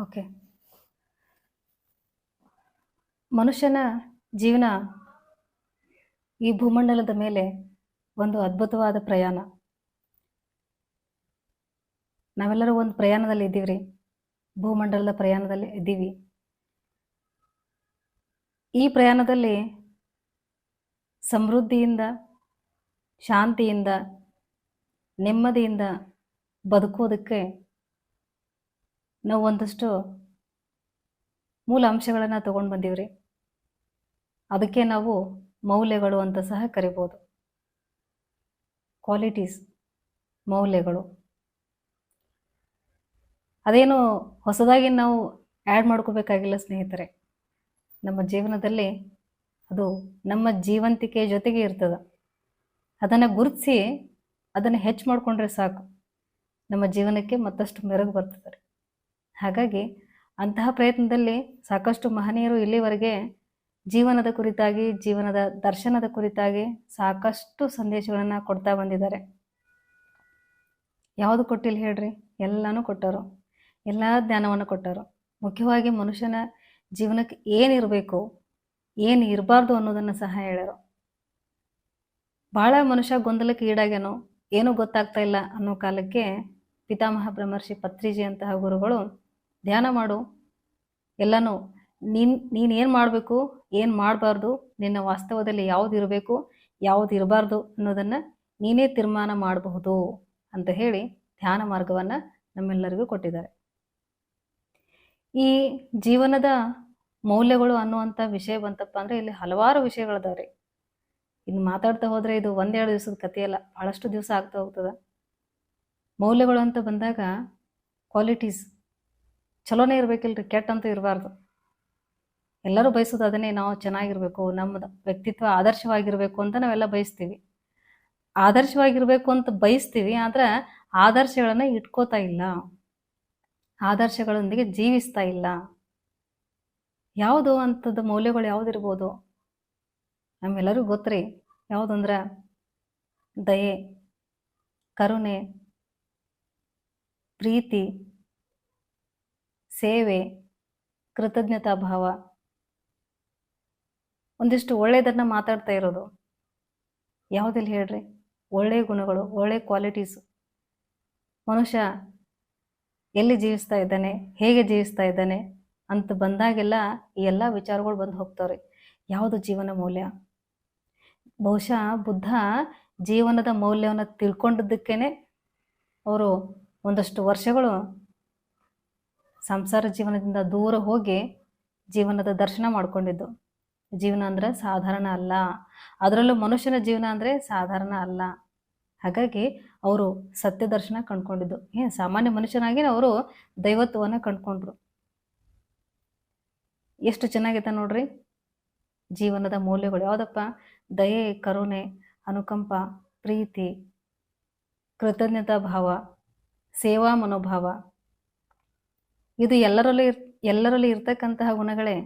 Okay. ಮನುಷ್ಯನ ಜೀವನ ಈ ಭೂಮಂಡಲದ ಮೇಲೆ ಒಂದು ಅದ್ಭುತವಾದ ಪ್ರಯಾಣ. ನಾವೆಲ್ಲರೂ ಒಂದು ಪ್ರಯಾಣದಲ್ಲಿ ಇದ್ದೀವ್ರಿ. ಭೂಮಂಡಲದ ಪ್ರಯಾಣದಲ್ಲಿ ಇದ್ದೀವಿ. ಈ ಪ್ರಯಾಣದಲ್ಲಿ ಸಮೃದ್ಧಿಯಿಂದ, ಶಾಂತಿಯಿಂದ, ನೆಮ್ಮದಿಯಿಂದ ಬದುಕೋದಕ್ಕೆ ನಾವು ಒಂದಷ್ಟು ಮೂಲ ಅಂಶಗಳನ್ನು ತಗೊಂಡು ಬಂದೀವ್ರಿ. ಅದಕ್ಕೆ ನಾವು ಮೌಲ್ಯಗಳು ಅಂತ ಸಹ ಕರಿಬೋದು. ಕ್ವಾಲಿಟೀಸ್ ಮೌಲ್ಯಗಳು. ಅದೇನು ಹೊಸದಾಗಿ ನಾವು ಆ್ಯಡ್ ಮಾಡ್ಕೋಬೇಕಾಗಿಲ್ಲ ಸ್ನೇಹಿತರೆ. ನಮ್ಮ ಜೀವನದಲ್ಲಿ ಅದು ನಮ್ಮ ಜೀವಂತಿಕೆ ಜೊತೆಗೆ ಇರ್ತದೆ. ಅದನ್ನು ಗುರುತಿಸಿ ಅದನ್ನು ಹೆಚ್ಚು ಮಾಡಿಕೊಂಡ್ರೆ ಸಾಕು. ನಮ್ಮ ಜೀವನಕ್ಕೆ ಮತ್ತಷ್ಟು ಮೆರುಗು ಬರ್ತದೆ. ಹಾಗಾಗಿ ಅಂತಹ ಪ್ರಯತ್ನದಲ್ಲಿ ಸಾಕಷ್ಟು ಮಹನೀಯರು ಇಲ್ಲಿವರೆಗೆ ಜೀವನದ ಕುರಿತಾಗಿ, ಜೀವನದ ದರ್ಶನದ ಕುರಿತಾಗಿ ಸಾಕಷ್ಟು ಸಂದೇಶಗಳನ್ನು ಕೊಡ್ತಾ ಬಂದಿದ್ದಾರೆ. ಯಾವುದು ಕೊಟ್ಟಿಲ್ಲ ಹೇಳ್ರಿ? ಎಲ್ಲನೂ ಕೊಟ್ಟರು ಎಲ್ಲ ಜ್ಞಾನವನ್ನು ಕೊಟ್ಟರು ಮುಖ್ಯವಾಗಿ ಮನುಷ್ಯನ ಜೀವನಕ್ಕೆ ಏನಿರಬೇಕು ಏನು ಇರಬಾರ್ದು ಅನ್ನೋದನ್ನು ಸಹ ಹೇಳರು ಭಾಳ ಮನುಷ್ಯ ಗೊಂದಲಕ್ಕೆ ಈಡಾಗ್ಯಾನೋ ಏನೂ ಗೊತ್ತಾಗ್ತಾ ಇಲ್ಲ ಅನ್ನೋ ಕಾಲಕ್ಕೆ ಪಿತಾಮಹ ಬ್ರಹ್ಮರ್ಷಿ ಪತ್ರಿಜಿ ಅಂತಹ ಗುರುಗಳು ಧ್ಯಾನ ಮಾಡು. ಎಲ್ಲನೂ ನೀನು ನೀನು ಏನು ಮಾಡಬೇಕು, ಏನು ಮಾಡಬಾರ್ದು, ನಿನ್ನ ವಾಸ್ತವದಲ್ಲಿ ಯಾವ್ದು ಇರಬೇಕು, ಯಾವ್ದು ಇರಬಾರ್ದು ಅನ್ನೋದನ್ನು ನೀನೇ ತೀರ್ಮಾನ ಮಾಡಬಹುದು ಅಂತ ಹೇಳಿ ಧ್ಯಾನ ಮಾರ್ಗವನ್ನು ನಮ್ಮೆಲ್ಲರಿಗೂ ಕೊಟ್ಟಿದ್ದಾರೆ. ಈ ಜೀವನದ ಮೌಲ್ಯಗಳು ಅನ್ನುವಂಥ ವಿಷಯ ಬಂತಪ್ಪ ಅಂದರೆ ಇಲ್ಲಿ ಹಲವಾರು ವಿಷಯಗಳಿದಾವೆ ಇನ್ನು ಮಾತಾಡ್ತಾ ಹೋದರೆ ಇದು ಒಂದೆರಡು ದಿವಸದ ಕಥೆಯಲ್ಲ ಭಾಳಷ್ಟು ದಿವಸ ಆಗ್ತಾ ಹೋಗ್ತದೆ. ಮೌಲ್ಯಗಳು ಅಂತ ಬಂದಾಗ ಕ್ವಾಲಿಟೀಸ್ ಚಲೋನೇ ಇರ್ಬೇಕಿಲ್ರಿ ಕೆಟ್ಟ ಅಂತೂ ಇರಬಾರ್ದು. ಎಲ್ಲರೂ ಬಯಸೋದು ಅದನ್ನೇ, ನಾವು ಚೆನ್ನಾಗಿರ್ಬೇಕು, ನಮ್ಮ ವ್ಯಕ್ತಿತ್ವ ಆದರ್ಶವಾಗಿರಬೇಕು ಅಂತ ನಾವೆಲ್ಲ ಬಯಸ್ತೀವಿ. ಆದರ್ಶವಾಗಿರಬೇಕು ಅಂತ ಬಯಸ್ತೀವಿ, ಆದ್ರೆ ಆದರ್ಶಗಳನ್ನ ಇಟ್ಕೋತಾ ಇಲ್ಲ. ಆದರ್ಶಗಳೊಂದಿಗೆ ಜೀವಿಸ್ತಾ ಇಲ್ಲ. ಯಾವುದು ಅಂಥದ್ದು ಮೌಲ್ಯಗಳು ಯಾವುದಿರ್ಬೋದು? ನಮ್ಮೆಲ್ಲರಿಗೂ ಗೊತ್ತ್ರಿ. ಯಾವುದಂದ್ರೆ ದಯೆ, ಕರುಣೆ, ಪ್ರೀತಿ. ಸೇವೆ, ಕೃತಜ್ಞತಾ ಭಾವ. ಒಂದಿಷ್ಟು ಒಳ್ಳೆಯದನ್ನು ಮಾತಾಡ್ತಾ ಇರೋದು. ಯಾವುದಲ್ಲಿ ಹೇಳ್ರಿ? ಒಳ್ಳೆಯ ಗುಣಗಳು ಒಳ್ಳೆಯ ಕ್ವಾಲಿಟೀಸು ಮನುಷ್ಯ ಎಲ್ಲಿ ಜೀವಿಸ್ತಾ ಇದ್ದಾನೆ, ಹೇಗೆ ಜೀವಿಸ್ತಾ ಇದ್ದಾನೆ ಅಂತ ಬಂದಾಗೆಲ್ಲ ಈ ಎಲ್ಲ ವಿಚಾರಗಳು ಬಂದು ಹೋಗ್ತಾವ್ರಿ. ಯಾವುದು ಜೀವನ ಮೌಲ್ಯ? ಬಹುಶಃ ಬುದ್ಧ ಜೀವನದ ಮೌಲ್ಯವನ್ನು ತಿಳ್ಕೊಂಡಿದ್ದಕ್ಕೇನೆ ಅವರು ಒಂದಷ್ಟು ವರ್ಷಗಳು ಸಂಸಾರ ಜೀವನದಿಂದ ದೂರ ಹೋಗಿ ಜೀವನದ ದರ್ಶನ ಮಾಡ್ಕೊಂಡಿದ್ದು. ಜೀವನ ಅಂದರೆ ಸಾಧಾರಣ ಅಲ್ಲ. ಅದರಲ್ಲೂ ಮನುಷ್ಯನ ಜೀವನ ಅಂದರೆ ಸಾಧಾರಣ ಅಲ್ಲ. ಹಾಗಾಗಿ ಅವರು ಸತ್ಯ ದರ್ಶನ ಕಂಡ್ಕೊಂಡಿದ್ದು. ಏನು ಸಾಮಾನ್ಯ ಮನುಷ್ಯನಾಗಿ ಅವರು ದೈವತ್ವವನ್ನು ಕಂಡ್ಕೊಂಡ್ರು. ಎಷ್ಟು ಚೆನ್ನಾಗಿದೆ ನೋಡ್ರಿ. ಜೀವನದ ಮೌಲ್ಯಗಳು ಯಾವುದಪ್ಪ? ದಯೆ, ಕರುಣೆ, ಅನುಕಂಪ, ಪ್ರೀತಿ, ಕೃತಜ್ಞತಾ ಭಾವ, ಸೇವಾ ಮನೋಭಾವ. ಇದು ಎಲ್ಲರಲ್ಲೂ ಇರ್, ಎಲ್ಲರಲ್ಲಿ ಇರ್ತಕ್ಕಂತಹ ಗುಣಗಳೇ.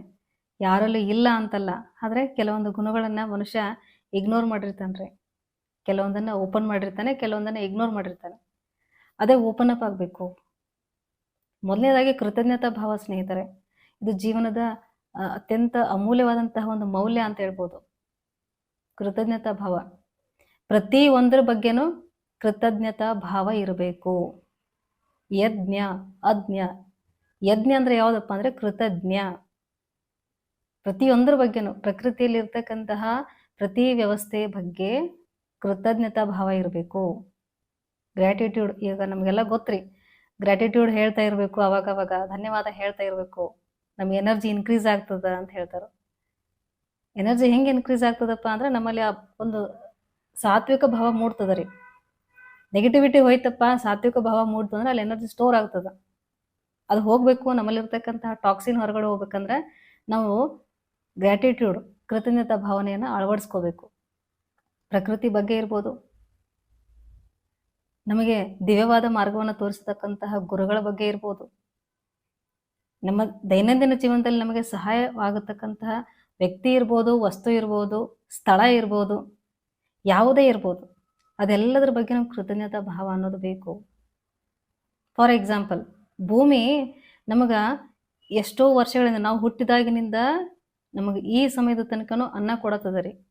ಯಾರಲ್ಲೂ ಇಲ್ಲ ಅಂತಲ್ಲ. ಆದರೆ ಕೆಲವೊಂದು ಗುಣಗಳನ್ನು ಮನುಷ್ಯ ಇಗ್ನೋರ್ ಮಾಡಿರ್ತಾನೆ ಕೆಲವೊಂದನ್ನು ಓಪನ್ ಮಾಡಿರ್ತಾನೆ, ಕೆಲವೊಂದನ್ನು ಇಗ್ನೋರ್ ಮಾಡಿರ್ತಾನೆ. ಅದೇ ಓಪನ್ ಅಪ್ ಆಗಬೇಕು. ಮೊದಲನೇದಾಗಿ ಕೃತಜ್ಞತಾ ಭಾವ ಸ್ನೇಹಿತರೆ. ಇದು ಜೀವನದ ಅತ್ಯಂತ ಅಮೂಲ್ಯವಾದಂತಹ ಒಂದು ಮೌಲ್ಯ ಅಂತ ಹೇಳ್ಬೋದು. ಕೃತಜ್ಞತಾ ಭಾವ. ಪ್ರತಿ ಒಂದರ ಬಗ್ಗೆನೂ ಕೃತಜ್ಞತಾ ಭಾವ ಇರಬೇಕು. ಯಜ್ಞ, ಅಜ್ಞ ಯಜ್ಞ ಅಂದ್ರೆ ಯಾವುದಪ್ಪ ಅಂದ್ರೆ ಕೃತಜ್ಞ. ಪ್ರತಿಯೊಂದರ ಬಗ್ಗೆನು ಪ್ರಕೃತಿಯಲ್ಲಿ ಇರ್ತಕ್ಕಂತಹ ಪ್ರತಿ ವ್ಯವಸ್ಥೆ ಬಗ್ಗೆ ಕೃತಜ್ಞತಾ ಭಾವ ಇರಬೇಕು. ಗ್ರ್ಯಾಟಿಟ್ಯೂಡ್ ಈಗ ನಮಗೆಲ್ಲ ಗೊತ್ತ್ರಿ. ಗ್ರ್ಯಾಟಿಟ್ಯೂಡ್ ಹೇಳ್ತಾ ಇರಬೇಕು ಅವಾಗ ಅವಾಗ ಧನ್ಯವಾದ ಹೇಳ್ತಾ ಇರಬೇಕು. ನಮ್ಗೆ ಎನರ್ಜಿ ಇನ್ಕ್ರೀಸ್ ಆಗ್ತದ ಅಂತ ಹೇಳ್ತಾರೆ. ಎನರ್ಜಿ ಹೆಂಗೆ ಇನ್ಕ್ರೀಸ್ ಆಗ್ತದಪ್ಪ ಅಂದ್ರೆ ನಮ್ಮಲ್ಲಿ ಒಂದು ಸಾತ್ವಿಕ ಭಾವ ಮೂಡ್ತದ ರೀ. ನೆಗೆಟಿವಿಟಿ ಹೋಯ್ತಪ್ಪ, ಸಾತ್ವಿಕ ಭಾವ ಮೂಡ್ತು ಅಂದ್ರೆ ಅಲ್ಲಿ ಎನರ್ಜಿ ಸ್ಟೋರ್ ಆಗ್ತದ. ಅದು ಹೋಗಬೇಕು ನಮ್ಮಲ್ಲಿರ್ತಕ್ಕಂತಹ ಟಾಕ್ಸಿನ್ ಹೊರಗಡೆ ಹೋಗ್ಬೇಕಂದ್ರೆ ನಾವು ಗ್ರ್ಯಾಟಿಟ್ಯೂಡ್ ಕೃತಜ್ಞತಾ ಭಾವನೆಯನ್ನು ಅಳವಡಿಸ್ಕೋಬೇಕು. ಪ್ರಕೃತಿ ಬಗ್ಗೆ ಇರ್ಬೋದು. ನಮಗೆ ದಿವ್ಯವಾದ ಮಾರ್ಗವನ್ನು ತೋರಿಸತಕ್ಕಂತಹ ಗುರುಗಳ ಬಗ್ಗೆ ಇರ್ಬೋದು. ನಮ್ಮ ದೈನಂದಿನ ಜೀವನದಲ್ಲಿ ನಮಗೆ ಸಹಾಯವಾಗತಕ್ಕಂತಹ ವ್ಯಕ್ತಿ ಇರ್ಬೋದು, ವಸ್ತು ಇರ್ಬೋದು, ಸ್ಥಳ ಇರ್ಬೋದು, ಯಾವುದೇ ಇರ್ಬೋದು, ಅದೆಲ್ಲದರ ಬಗ್ಗೆ ನಮ್ಗೆ ಕೃತಜ್ಞತಾ ಭಾವ ಅನ್ನೋದು ಬೇಕು. ಫಾರ್ ಎಕ್ಸಾಂಪಲ್ ಭೂಮಿ ನಮಗೆ ಎಷ್ಟೋ ವರ್ಷಗಳಿಂದ ನಾವು ಹುಟ್ಟಿದಾಗಿನಿಂದ ನಮಗೆ ಈ ಸಮಯದ ತನಕನೂ ಅನ್ನ ಕೊಡತ್ತದ ರೀ.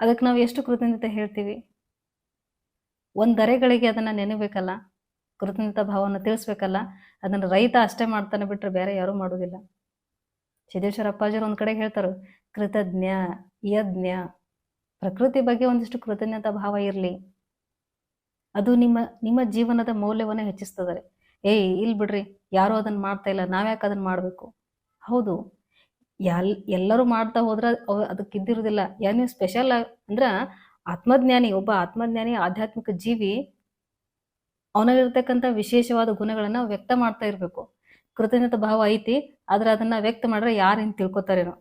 ಅದಕ್ಕೆ ನಾವು ಎಷ್ಟು ಕೃತಜ್ಞತೆ ಹೇಳ್ತೀವಿ? ಒಂದರೆಗಳಿಗೆ ದರೆಗಳಿಗೆ ಅದನ್ನು ನೆನಬೇಕಲ್ಲ, ಕೃತಜ್ಞತಾ ಭಾವವನ್ನು ತಿಳಿಸ್ಬೇಕಲ್ಲ, ಅದನ್ನು ರೈತ ಅಷ್ಟೇ ಮಾಡ್ತಾನೆ ಬಿಟ್ಟರೆ ಬೇರೆ ಯಾರೂ ಮಾಡೋದಿಲ್ಲ. ಸಿದ್ದೇಶ್ವರ ಅಪ್ಪಾಜಿಯವರು ಒಂದು ಕಡೆ ಹೇಳ್ತಾರೆ, ಕೃತಜ್ಞ, ಯಜ್ಞ, ಪ್ರಕೃತಿ ಬಗ್ಗೆ ಒಂದಿಷ್ಟು ಕೃತಜ್ಞತಾ ಭಾವ ಇರಲಿ. ಅದು ನಿಮ್ಮ ನಿಮ್ಮ ಜೀವನದ ಮೌಲ್ಯವನ್ನು ಹೆಚ್ಚಿಸ್ತದೆ ಏಯ್, ಇಲ್ ಬಿಡ್ರಿ, ಯಾರು ಅದನ್ನ ಮಾಡ್ತಾ ಇಲ್ಲ, ನಾವ್ಯಾಕೆ ಅದನ್ನ ಮಾಡಬೇಕು? ಹೌದು. ಎಲ್, ಎಲ್ಲರೂ ಮಾಡ್ತಾ ಹೋದ್ರೆ ಅವ್ ಅದಕ್ಕೆ ಇದ್ದಿರೋದಿಲ್ಲ. ಯಾ ನೀವು ಸ್ಪೆಷಲ್ ಅಂದ್ರ ಆತ್ಮಜ್ಞಾನಿ, ಒಬ್ಬ ಆತ್ಮಜ್ಞಾನಿ, ಆಧ್ಯಾತ್ಮಿಕ ಜೀವಿ, ಅವನಲ್ಲಿರ್ತಕ್ಕಂಥ ವಿಶೇಷವಾದ ಗುಣಗಳನ್ನು ವ್ಯಕ್ತ ಮಾಡ್ತಾ ಇರಬೇಕು. ಕೃತಜ್ಞತಾ ಭಾವ ಐತಿ, ಆದ್ರೆ ಅದನ್ನ ವ್ಯಕ್ತ ಮಾಡ್ರೆ ಯಾರು ಹಿಂಗೆ ತಿಳ್ಕೊತಾರೇನೋ.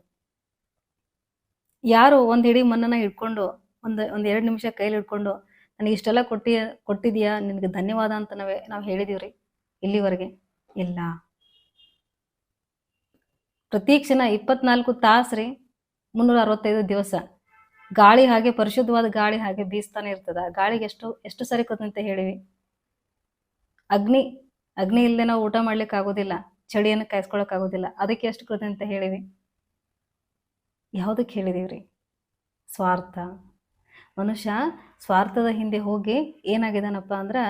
ಯಾರು ಒಂದು ಇಡೀ ಮನ್ನನ ಹಿಡ್ಕೊಂಡು, ಒಂದು ಒಂದು ಎರಡು ನಿಮಿಷ ಕೈಲಿ ಹಿಡ್ಕೊಂಡು, ನನಗೆ ಇಷ್ಟೆಲ್ಲ ಕೊಟ್ಟಿ ಕೊಟ್ಟಿದ್ಯಾ ನಿನಗೆ ಧನ್ಯವಾದ ಅಂತ ನಾವೇ, ನಾವು ಹೇಳಿದೀವ್ರಿ. ಇಲ್ಲಿವರೆಗೆ? ಇಲ್ಲ. ಪ್ರತಿ ಕ್ಷಣ ಇಪ್ಪತ್ನಾಲ್ಕು ತಾಸು ರೀ ಮುನ್ನೂರ ಅರವತ್ತೈದು ದಿವಸ. ಗಾಳಿ ಹಾಗೆ ಪರಿಶುದ್ಧವಾದ ಗಾಳಿ ಹಾಗೆ ಬೀಸ್ತಾನೆ ಇರ್ತದ. ಗಾಳಿಗೆ ಎಷ್ಟು ಎಷ್ಟು ಸರಿ ಕೊತ್ತಂತ ಹೇಳಿವಿ? ಅಗ್ನಿ ಅಗ್ನಿ ಇಲ್ಲದೆ ನಾವು ಊಟ ಮಾಡ್ಲಿಕ್ಕೆ ಆಗೋದಿಲ್ಲ. ಚಳಿಯನ್ನು ಕಾಯಿಸ್ಕೊಳಕ್ ಆಗೋದಿಲ್ಲ. ಅದಕ್ಕೆ ಎಷ್ಟು ಕೃತಜ್ಞತೆ ಹೇಳಿವಿ? ಯಾವುದಕ್ಕೆ ಹೇಳಿದೀವ್ರಿ ಸ್ವಾರ್ಥ. ಮನುಷ್ಯ ಸ್ವಾರ್ಥದ ಹಿಂದೆ ಹೋಗಿ ಏನಾಗಿದಾನಪ್ಪ ಅಂದ್ರೆ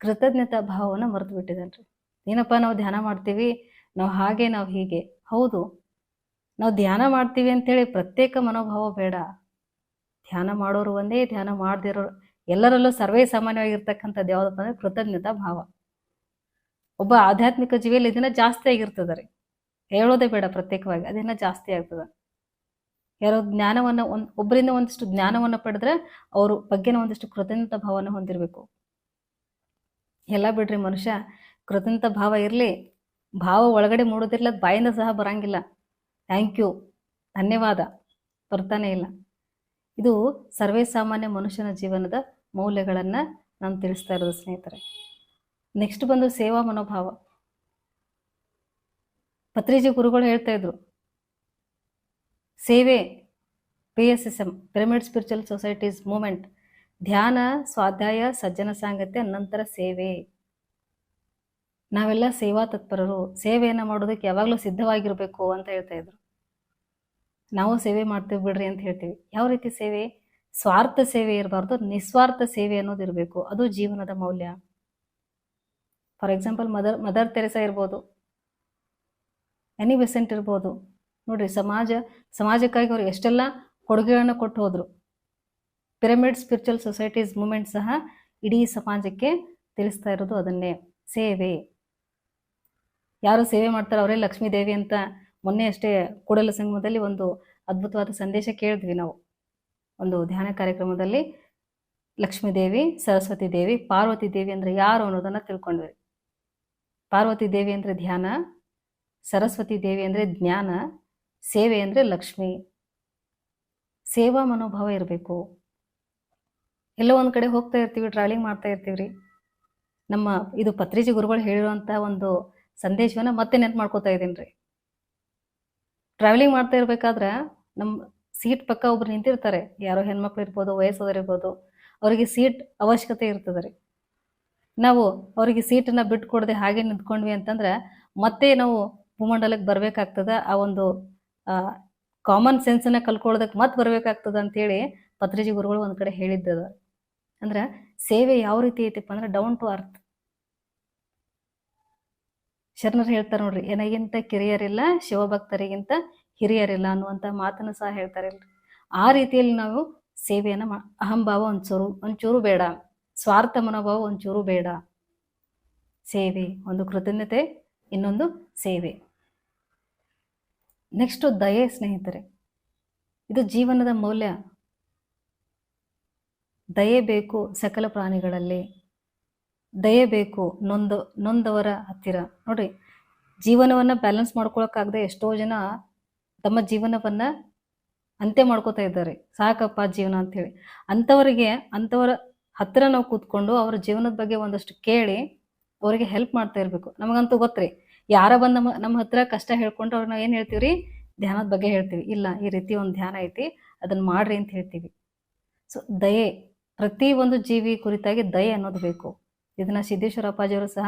ಕೃತಜ್ಞತಾ ಭಾವವನ್ನು ಮರೆತು ಬಿಟ್ಟಿದ್ದಾನ್ರಿ ಏನಪ್ಪ ನಾವು ಧ್ಯಾನ ಮಾಡ್ತೀವಿ, ನಾವು ಹಾಗೆ, ನಾವು ಹೀಗೆ. ಹೌದು, ನಾವು ಧ್ಯಾನ ಮಾಡ್ತೀವಿ ಅಂತೇಳಿ ಪ್ರತ್ಯೇಕ ಮನೋಭಾವ ಬೇಡ. ಧ್ಯಾನ ಮಾಡೋರು ಒಂದೇ, ಧ್ಯಾನ ಮಾಡದಿರೋರು ಎಲ್ಲರಲ್ಲೂ ಸರ್ವೇ ಸಾಮಾನ್ಯವಾಗಿರ್ತಕ್ಕಂಥದ್ದು ಯಾವುದಪ್ಪ ಅಂದ್ರೆ ಕೃತಜ್ಞತಾ ಭಾವ. ಒಬ್ಬ ಆಧ್ಯಾತ್ಮಿಕ ಜೀವಿಯಲ್ಲಿ ಇದನ್ನ ಜಾಸ್ತಿ ಆಗಿರ್ತದ ರೀ. ಹೇಳೋದೇ ಬೇಡ ಪ್ರತ್ಯೇಕವಾಗಿ ಅದನ್ನ ಜಾಸ್ತಿ ಆಗ್ತದ. ಯಾರೋ ಜ್ಞಾನವನ್ನ ಒಂದ್ ಒಬ್ಬರಿಂದ ಒಂದಿಷ್ಟು ಜ್ಞಾನವನ್ನ ಪಡೆದ್ರೆ ಅವರು ಬಗ್ಗೆನ ಒಂದಿಷ್ಟು ಕೃತಜ್ಞತಾ ಭಾವನ ಹೊಂದಿರಬೇಕು. ಎಲ್ಲ ಬಿಡ್ರಿ ಮನುಷ್ಯ, ಕೃತಂತ ಭಾವ ಇರಲಿ. ಭಾವ ಒಳಗಡೆ ಮೂಡೋದಿರ್ಲ ಬಾಯಿಂದ ಸಹ ಬರಂಗಿಲ್ಲ. ಥ್ಯಾಂಕ್ ಯು ಧನ್ಯವಾದ. ಬರ್ತಾನೆ ಇಲ್ಲ. ಇದು ಸರ್ವೇ ಸಾಮಾನ್ಯ ಮನುಷ್ಯನ ಜೀವನದ ಮೌಲ್ಯಗಳನ್ನು ನಾನು ತಿಳಿಸ್ತಾ ಇರೋದು ಸ್ನೇಹಿತರೆ. ನೆಕ್ಸ್ಟ್ ಬಂದು ಸೇವಾ ಮನೋಭಾವ. ಪತ್ರಿಜಿ ಗುರುಗಳು ಹೇಳ್ತಾ ಇದ್ರು. ಸೇವೆ P S S M pyramid spiritual societies movement ಧ್ಯಾನ, ಸ್ವಾಧ್ಯಾಯ, ಸಜ್ಜನ ಸಾಂಗತ್ಯ ನಂತರ ಸೇವೆ. ನಾವೆಲ್ಲ ಸೇವಾ ತತ್ಪರರು. ಸೇವೆಯನ್ನು ಮಾಡೋದಕ್ಕೆ ಯಾವಾಗಲೂ ಸಿದ್ಧವಾಗಿರಬೇಕು ಅಂತ ಹೇಳ್ತಾ ಇದ್ರು. ನಾವು ಸೇವೆ ಮಾಡ್ತೀವಿ ಬಿಡ್ರಿ ಅಂತ ಹೇಳ್ತೀವಿ. ಯಾವ ರೀತಿ ಸೇವೆ? ಸ್ವಾರ್ಥ ಸೇವೆ ಇರಬಾರ್ದು, ನಿಸ್ವಾರ್ಥ ಸೇವೆ ಅನ್ನೋದು ಇರಬೇಕು. ಅದು ಜೀವನದ ಮೌಲ್ಯ. For example, mother mother Teresa ಇರ್ಬೋದು. ಎನಿ ಬೆಸೆಂಟ್ ಇರ್ಬೋದು. ನೋಡ್ರಿ, ಸಮಾಜ, ಸಮಾಜಕ್ಕಾಗಿ ಅವ್ರು ಎಷ್ಟೆಲ್ಲ ಕೊಡುಗೆಗಳನ್ನ ಕೊಟ್ಟು ಹೋದ್ರು. ಪಿರಮಿಡ್ ಸ್ಪಿರಿಚುವಲ್ ಸೊಸೈಟೀಸ್ ಮೂಮೆಂಟ್ ಸಹ ಇಡೀ ಸಮಾಜಕ್ಕೆ ತಿಳಿಸ್ತಾ ಇರೋದು ಅದನ್ನೇ. ಸೇವೆ. ಯಾರು ಸೇವೆ ಮಾಡ್ತಾರೋ ಅವರೇ ಲಕ್ಷ್ಮೀ ದೇವಿ ಅಂತ ಮೊನ್ನೆ ಅಷ್ಟೇ ಕೂಡಲ ಸಂಗಮದಲ್ಲಿ ಒಂದು ಅದ್ಭುತವಾದ ಸಂದೇಶ ಕೇಳಿದ್ವಿ ನಾವು. ಒಂದು ಧ್ಯಾನ ಕಾರ್ಯಕ್ರಮದಲ್ಲಿ ಲಕ್ಷ್ಮೀ ದೇವಿ, ಸರಸ್ವತಿ ದೇವಿ, ಪಾರ್ವತಿ ದೇವಿ ಅಂದ್ರೆ ಯಾರು ಅನ್ನೋದನ್ನ ತಿಳ್ಕೊಂಡ್ವಿ. ಪಾರ್ವತಿ ದೇವಿ ಅಂದ್ರೆ ಧ್ಯಾನ, ಸರಸ್ವತಿ ದೇವಿ ಅಂದ್ರೆ ಜ್ಞಾನ, ಸೇವೆ ಅಂದ್ರೆ ಲಕ್ಷ್ಮಿ. ಸೇವಾ ಮನೋಭಾವ ಇರಬೇಕು. ಎಲ್ಲೋ ಒಂದು ಕಡೆ ಹೋಗ್ತಾ ಇರ್ತೀವಿ ಟ್ರಾವೆಲಿಂಗ್ ಮಾಡ್ತಾ ಇರ್ತೀವಿ ರೀ ನಮ್ಮ ಇದು ಪತ್ರಿಜಿ ಗುರುಗಳು ಹೇಳಿರುವಂಥ ಒಂದು ಸಂದೇಶವನ್ನ ಮತ್ತೆ ನೆನ್ಪು ಮಾಡ್ಕೋತಾ ಇದ್ದೀನಿ ರೀ ಟ್ರಾವೆಲಿಂಗ್ ಮಾಡ್ತಾ ಇರ್ಬೇಕಾದ್ರೆ ನಮ್ಮ ಸೀಟ್ ಪಕ್ಕ ಒಬ್ರು ನಿಂತಿರ್ತಾರೆ. ಯಾರೋ ಹೆಣ್ಮಕ್ಳು ಇರ್ಬೋದು, ವಯಸ್ಸಾದವ್ರು ಇರ್ಬೋದು, ಅವರಿಗೆ ಸೀಟ್ ಅವಶ್ಯಕತೆ ಇರ್ತದೆ ರೀ. ನಾವು ಅವರಿಗೆ ಸೀಟನ್ನ ಬಿಟ್ಟು ಕೊಡದೆ ಹಾಗೆ ನಿಂತ್ಕೊಂಡ್ವಿ ಅಂತಂದ್ರೆ ಮತ್ತೆ ನಾವು ಭೂಮಂಡಲಕ್ಕೆ ಬರ್ಬೇಕಾಗ್ತದ. ಆ ಒಂದು ಕಾಮನ್ ಸೆನ್ಸನ್ನ ಕಲ್ಕೊಳ್ಳೋದಕ್ಕೆ ಮತ್ತೆ ಬರ್ಬೇಕಾಗ್ತದ ಅಂತೇಳಿ ಪತ್ರಿಜಿ ಗುರುಗಳು ಒಂದು ಕಡೆ ಹೇಳಿದ್ದದ. ಅಂದ್ರೆ ಸೇವೆ ಯಾವ ರೀತಿ ಐತಿಪ್ಪ ಅಂದ್ರೆ ಡೌನ್ ಟು ಅರ್ತ್ ಶರಣರು ಹೇಳ್ತಾರೆ ನೋಡ್ರಿ ನನಗಿಂತ ಕಿರಿಯರಿಲ್ಲ, ಶಿವಭಕ್ತರಿಗಿಂತ ಹಿರಿಯರಿಲ್ಲ ಅನ್ನುವಂಥ ಮಾತನ್ನು ಸಹ ಹೇಳ್ತಾರೆ ಆ ರೀತಿಯಲ್ಲಿ ನಾವು ಸೇವೆಯನ್ನು ಮಾ, ಅಹಂಭಾವ ಒಂಚೂರು ಒಂಚೂರು ಬೇಡ. ಸ್ವಾರ್ಥ ಮನೋಭಾವ ಒಂಚೂರು ಬೇಡ. ಸೇವೆ, ಒಂದು ಕೃತಜ್ಞತೆ, ಇನ್ನೊಂದು ಸೇವೆ. ನೆಕ್ಸ್ಟು ದಯೆ ಸ್ನೇಹಿತರೆ, ಇದು ಜೀವನದ ಮೌಲ್ಯ. ದಯೆ ಬೇಕು ಸಕಲ ಪ್ರಾಣಿಗಳಲ್ಲಿ. ದಯೆ ಬೇಕು ನೊಂದು, ನೊಂದವರ ಹತ್ತಿರ. ನೋಡ್ರಿ ಜೀವನವನ್ನ ಬ್ಯಾಲೆನ್ಸ್ ಮಾಡ್ಕೊಳಕ್ಕಾಗದೆ ಎಷ್ಟೋ ಜನ ತಮ್ಮ ಜೀವನವನ್ನ ಅಂತ್ಯ ಮಾಡ್ಕೋತಾ ಇದ್ದಾರೆ. ಸಾಕಪ್ಪ ಜೀವನ ಅಂತೇಳಿ ಅಂಥವರಿಗೆ, ಅಂಥವರ ಹತ್ತಿರ ನಾವು ಕೂತ್ಕೊಂಡು ಅವ್ರ ಜೀವನದ ಬಗ್ಗೆ ಒಂದಷ್ಟು ಕೇಳಿ ಅವರಿಗೆ ಹೆಲ್ಪ್ ಮಾಡ್ತಾ ಇರಬೇಕು. ನಮಗಂತೂ ಗೊತ್ತ್ರಿ, ಯಾರ ಬಂದು ನಮ್ಮ ನಮ್ಮ ಹತ್ರ ಕಷ್ಟ ಹೇಳ್ಕೊಂಡು ಅವ್ರನ್ನ ಏನು ಹೇಳ್ತೀವಿ ರೀ ಧ್ಯಾನದ ಬಗ್ಗೆ ಹೇಳ್ತೀವಿ. ಇಲ್ಲ, ಈ ರೀತಿ ಒಂದು ಧ್ಯಾನ ಐತಿ, ಅದನ್ನ ಮಾಡ್ರಿ ಅಂತ ಹೇಳ್ತೀವಿ. ಸೊ ದಯೆ ಪ್ರತಿ ಒಂದು ಜೀವಿ ಕುರಿತಾಗಿ ದಯೆ ಅನ್ನೋದು ಬೇಕು. ಇದನ್ನ ಸಿದ್ದೇಶ್ವರ ಅಪ್ಪಾಜಿಯವರು ಸಹ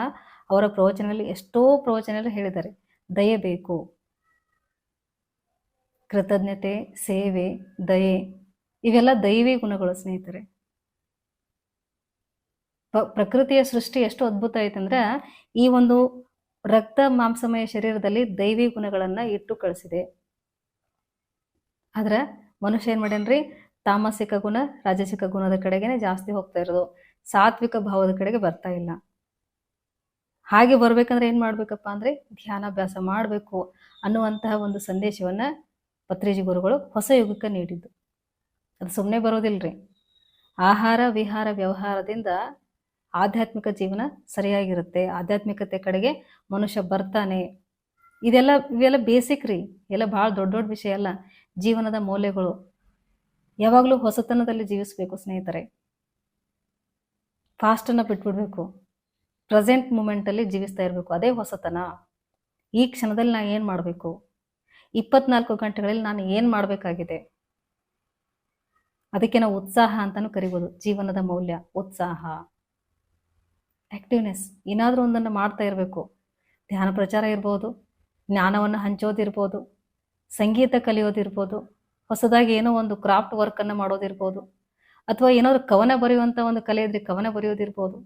ಅವರ ಪ್ರವಚನದಲ್ಲಿ ಎಷ್ಟೋ ಪ್ರವಚನಗಳು ಹೇಳಿದ್ದಾರೆ. ದಯೆ ಬೇಕು. ಕೃತಜ್ಞತೆ, ಸೇವೆ, ದಯೆ, ಇವೆಲ್ಲ ದೈವಿ ಗುಣಗಳು ಸ್ನೇಹಿತರೆ. ಪ್ರಕೃತಿಯ ಸೃಷ್ಟಿ ಎಷ್ಟು ಅದ್ಭುತ ಐತಂದ್ರೆ ಈ ಒಂದು ರಕ್ತ ಮಾಂಸಮಯ ಶರೀರದಲ್ಲಿ ದೈವಿ ಗುಣಗಳನ್ನ ಇಟ್ಟು ಕಳಿಸಿದೆ. ಆದ್ರೆ ಮನುಷ್ಯ ಏನ್ ಮಾಡ್ಯಾನ್ರಿ? ತಾಮಸಿಕ ಗುಣ, ರಾಜಸಿಕ ಗುಣದ ಕಡೆಗೇನೆ ಜಾಸ್ತಿ ಹೋಗ್ತಾ ಇರೋದು. ಸಾತ್ವಿಕ ಭಾವದ ಕಡೆಗೆ ಬರ್ತಾ ಇಲ್ಲ. ಹಾಗೆ ಬರ್ಬೇಕಂದ್ರೆ ಏನ್ ಮಾಡ್ಬೇಕಪ್ಪ ಅಂದ್ರೆ ಧ್ಯಾನಾಭ್ಯಾಸ ಮಾಡಬೇಕು ಅನ್ನುವಂತಹ ಒಂದು ಸಂದೇಶವನ್ನ ಪತ್ರಿಜಿ ಗುರುಗಳು ಹೊಸ ಯುಗಕ್ಕೆ ನೀಡಿದ್ದು. ಅದು ಸುಮ್ಮನೆ ಬರೋದಿಲ್ರಿ. ಆಹಾರ, ವಿಹಾರ, ವ್ಯವಹಾರದಿಂದ ಆಧ್ಯಾತ್ಮಿಕ ಜೀವನ ಸರಿಯಾಗಿರುತ್ತೆ. ಆಧ್ಯಾತ್ಮಿಕತೆ ಕಡೆಗೆ ಮನುಷ್ಯ ಬರ್ತಾನೆ. ಇದೆಲ್ಲ ಇವೆಲ್ಲ ಬೇಸಿಕ್ ರೀ ಎಲ್ಲ ಭಾಳ ದೊಡ್ಡ ದೊಡ್ಡ ವಿಷಯ ಅಲ್ಲ. ಜೀವನದ ಮೌಲ್ಯಗಳು. ಯಾವಾಗಲೂ ಹೊಸತನದಲ್ಲಿ ಜೀವಿಸಬೇಕು ಸ್ನೇಹಿತರೆ. ಫಾಸ್ಟನ್ನು ಬಿಟ್ಬಿಡ್ಬೇಕು. ಪ್ರೆಸೆಂಟ್ ಮೂಮೆಂಟಲ್ಲಿ ಜೀವಿಸ್ತಾ ಇರಬೇಕು. ಅದೇ ಹೊಸತನ. ಈ ಕ್ಷಣದಲ್ಲಿ ನಾನು ಏನು ಮಾಡಬೇಕು? ಇಪ್ಪತ್ನಾಲ್ಕು ಗಂಟೆಗಳಲ್ಲಿ ನಾನು ಏನು ಮಾಡಬೇಕಾಗಿದೆ? ಅದಕ್ಕೆ ನಾವು ಉತ್ಸಾಹ ಅಂತಾನು ಕರಿಬೋದು. ಜೀವನದ ಮೌಲ್ಯ, ಉತ್ಸಾಹ. ಆ್ಯಕ್ಟಿವ್ನೆಸ್ ಏನಾದರೂ ಒಂದನ್ನು ಮಾಡ್ತಾ ಇರಬೇಕು. ಧ್ಯಾನ ಪ್ರಚಾರ ಇರ್ಬೋದು. ಜ್ಞಾನವನ್ನು ಹಂಚೋದಿರ್ಬೋದು. ಸಂಗೀತ ಕಲಿಯೋದಿರ್ಬೋದು. ಹೊಸದಾಗಿ ಏನೋ ಒಂದು ಕ್ರಾಫ್ಟ್ ವರ್ಕ್ ಅನ್ನ ಮಾಡೋದಿರ್ಬೋದು. ಅಥವಾ ಏನಾದ್ರು ಕವನ ಬರೆಯುವಂತ ಒಂದು ಕಲೆ ಇದ್ರೆ ಕವನ ಬರೆಯೋದಿರ್ಬೋದು.